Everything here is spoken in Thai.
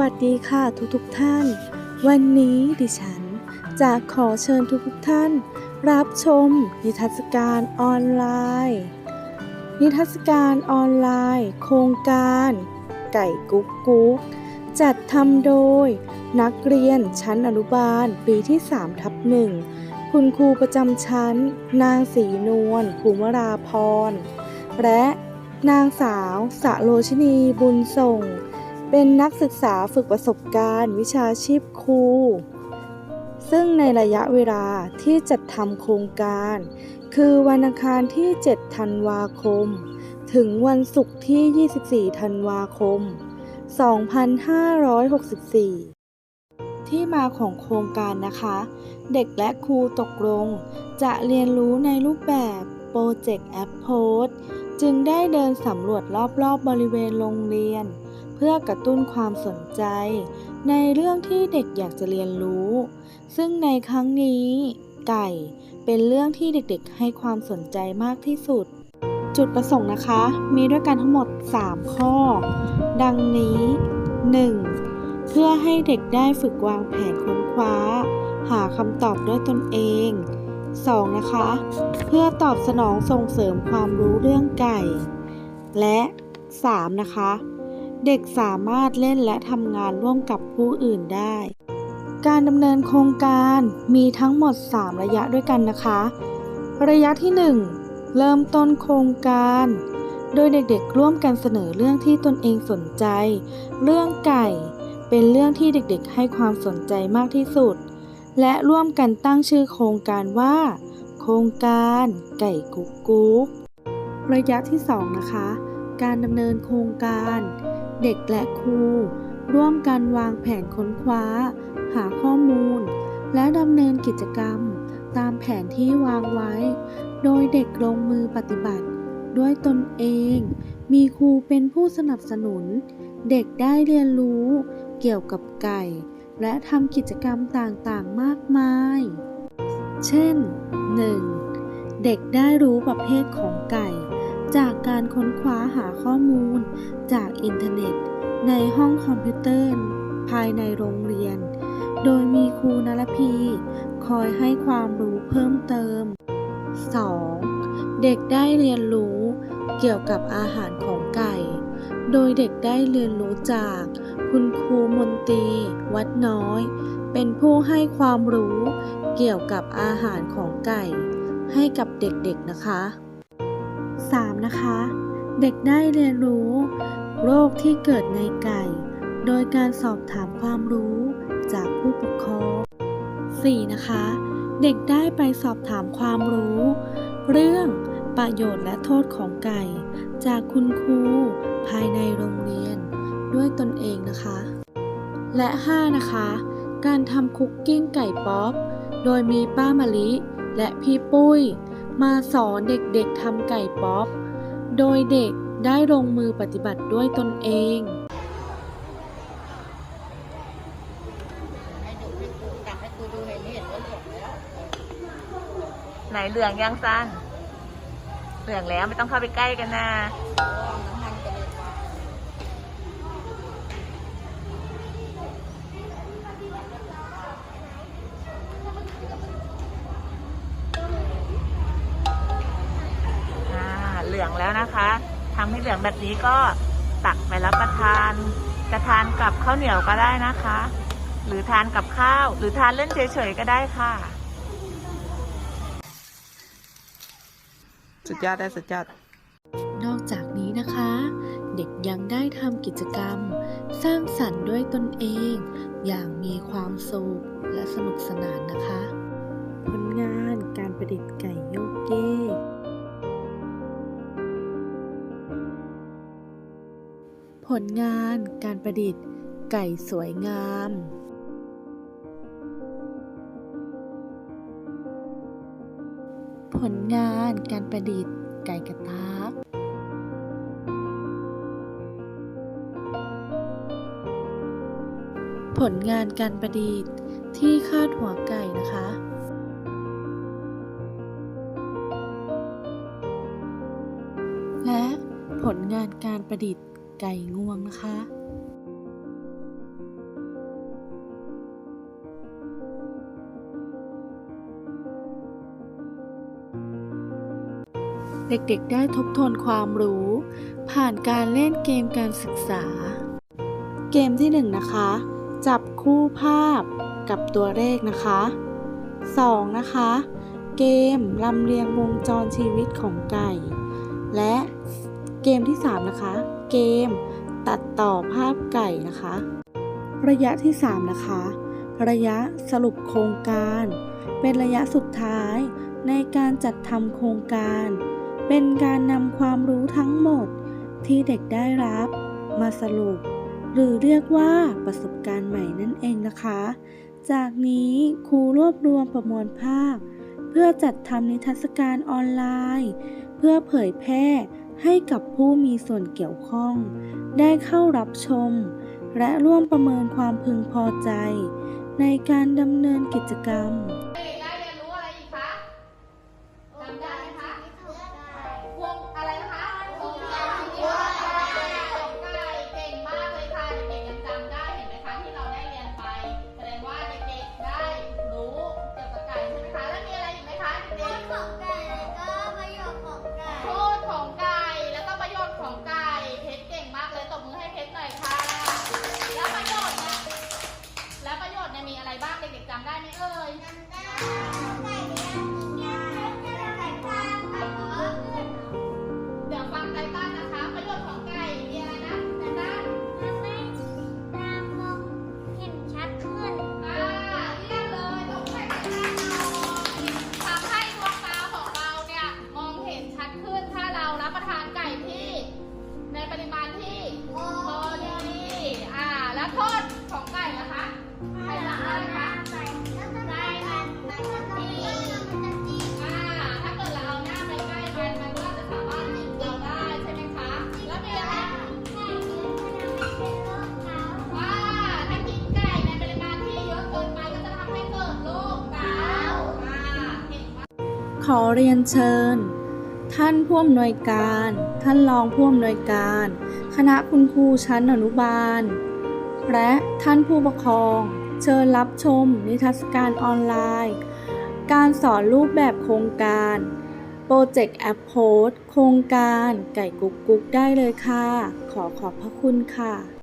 วัสดีค่ะทุกทุกท่าน วันนี้ดิฉันจะขอเชิญทุกทุกท่าน รับชมนิทรรศการออนไลน์ นิทรรศการออนไลน์ โครงการ ไก่กุ๊กกุ๊กจัดทำโดย นักเรียนชั้นอนุบาลปีที่3ทับหนึ่งคุณครูประจำชั้น นางศรีนวลภูมิราพร และนางสาวสะโลชินีบุญส่ง เป็นนักศึกษาฝึกประสบการณ์ วิชาชีพครู ซึ่งในระยะเวลาที่จัดทำโครงการ คือวันอังคารที่ 7 ธันวาคม ถึงวันศุกร์ที่ 24 ธันวาคม 2564 ที่มาของโครงการนะคะ เด็กและครูตกลง จะเรียนรู้ในรูปแบบโปรเจกต์แอปโพส จึงได้เดินสำรวจรอบๆบบริเวณโรงเรียน เพื่อกระตุ้นความสนใจ ในเรื่องที่เด็กอยากจะเรียนรู้ ซึ่งในครั้งนี้ ไก่เป็นเรื่องที่เด็กๆ ให้ความสนใจมากที่สุด จุดประสงค์นะคะ มีด้วยกันทั้งหมด 3 ข้อ ดังนี้ 1. เพื่อให้เด็กได้ฝึกวางแผนค้นคว้า หาคำตอบด้วยตนเอง 2. นะคะ เพื่อตอบสนองส่งเสริมความรู้เรื่องไก่ และ 3. นะคะ เด็กสามารถเล่นและทำงานร่วมกับผู้อื่นได้ การดำเนินโครงการมีทั้งหมด 3 ระยะด้วยกันนะคะ ระยะที่ 1 เริ่มต้นโครงการ โดยเด็กๆ ร่วมกันเสนอเรื่องที่ตนเองสนใจ เรื่องไก่ เป็นเรื่องที่เด็กๆ ให้ความสนใจมากที่สุด และร่วมกันตั้งชื่อโครงการว่า โครงการไก่กุ๊กกุ๊กระยะที่ 2 นะคะ การดำเนินโครงการ เด็กและครู ร่วมกันวางแผนค้นคว้า หาข้อมูล และดำเนินกิจกรรม ตามแผนที่วางไว้ โดยเด็กลงมือปฏิบัติ ด้วยตนเอง มีครูเป็นผู้สนับสนุน เด็กได้เรียนรู้ เกี่ยวกับไก่ และทำกิจกรรมต่างๆ มากมาย เช่น 1. เด็กได้รู้ประเภทของไก่ จากการค้นคว้าหาข้อมูล จากอินเทอร์เน็ต ในห้องคอมพิวเตอร์ ภายในโรงเรียน โดยมีครูนรพี คอยให้ความรู้เพิ่มเติม 2. เด็กได้เรียนรู้เกี่ยวกับอาหารของไก่ โดยเด็กได้เรียนรู้จากคุณครูมนตรีวั น้อย เป็นผู้ให้ความรู้เกี่ยวกับอาหารของไก่ ให้กับเด็กๆนะคะ 3. นะคะ เด็กได้เรียนรู้ โรคที่เกิดในไก่ โดยการสอบถามความรู้จากผู้ปกครอง 4. นะคะ เด็กได้ไปสอบถามความรู้ เรื่องประโยชน์และโทษของไก่ จากคุณครูภายในโรงเรียนด้วยตนเองนะคะ และ 5. นะคะ การทำคุกกิ้งไก่ป๊อป โดยมีป้ามะลิ และพี่ปุ้ย มาสอนเด็กๆทำไก่ป๊อป โดยเด็กได้ลงมือปฏิบัติด้วยตนเองไหนเหลืองยังซันเหลืองแล้วไม่ต้องเข้าไปใกล้กันนะ เพราะว่าน้ำมันกระเด็นมา อ่า เหลื องแล้วนะคะทำให้เหลืองแบบนี้ก็ตักไปรับประทานจะทานกับข้าวเหนียวก็ได้นะคะ หรือทานกับข้าว หรือทานเล่นเฉยๆก็ได้ค่ะ สุดยอดได้สุดยอดนอกจากนี้นะคะ เด็กยังได้ทำกิจกรรม สร้างสรรค์ด้วยตนเอง อย่างมีความสุขและสนุกสนานนะคะ ผลงานการประดิษฐ์ไก่โยกเยก ผลงานการประดิษฐ์ ไก่สวยงามผลงานการประดิษฐ์ไก่กระตากผลงานการประดิษฐ์ที่คาดหัวไก่นะคะ และผลงานการประดิษฐ์ ไก่งวงนะคะ เด็กๆ ได้ทบทวนความรู้ ผ่านการเล่นเกมการศึกษา เกมที่ 1 นะคะ จับคู่ภาพกับตัวเลขนะคะ 2. นะคะ เกมลำเลียงวงจรชีวิตของไก่ และเกมที่ 3 นะคะ เกม ตัดต่อภาพไก่นะคะ ระยะที่ 3 นะคะ ระยะสรุปโครงการ เป็นระยะสุดท้ายในการจัดทำโครงการ เป็นการนำความรู้ทั้งหมดที่เด็กได้รับมาสรุป หรือเรียกว่าประสบการณ์ใหม่นั่นเองนะคะ จากนี้ครูรวบรวมประมวลภาพ เพื่อจัดทำนิทรรศการออนไลน์ เพื่อเผยแพร่ ให้กับผู้มีส่วนเกี่ยวข้อง ได้เข้ารับชม และร่วมประเมินความพึงพอใจ ในการดำเนินกิจกรรม ขอเรียนเชิญ ท่านผู้อำนวยการ ท่านรองผู้อำนวยการ คณะคุณครูชั้นอนุบาล และท่านผู้ปกครอง เชิญรับชม นิทรรศการออนไลน์ การสอนรูปแบบโครงการโปรเจกต์แอปโพสโครงการไก่กุ๊กกุ๊กได้เลยค่ะ ขอขอบพระคุณค่ะ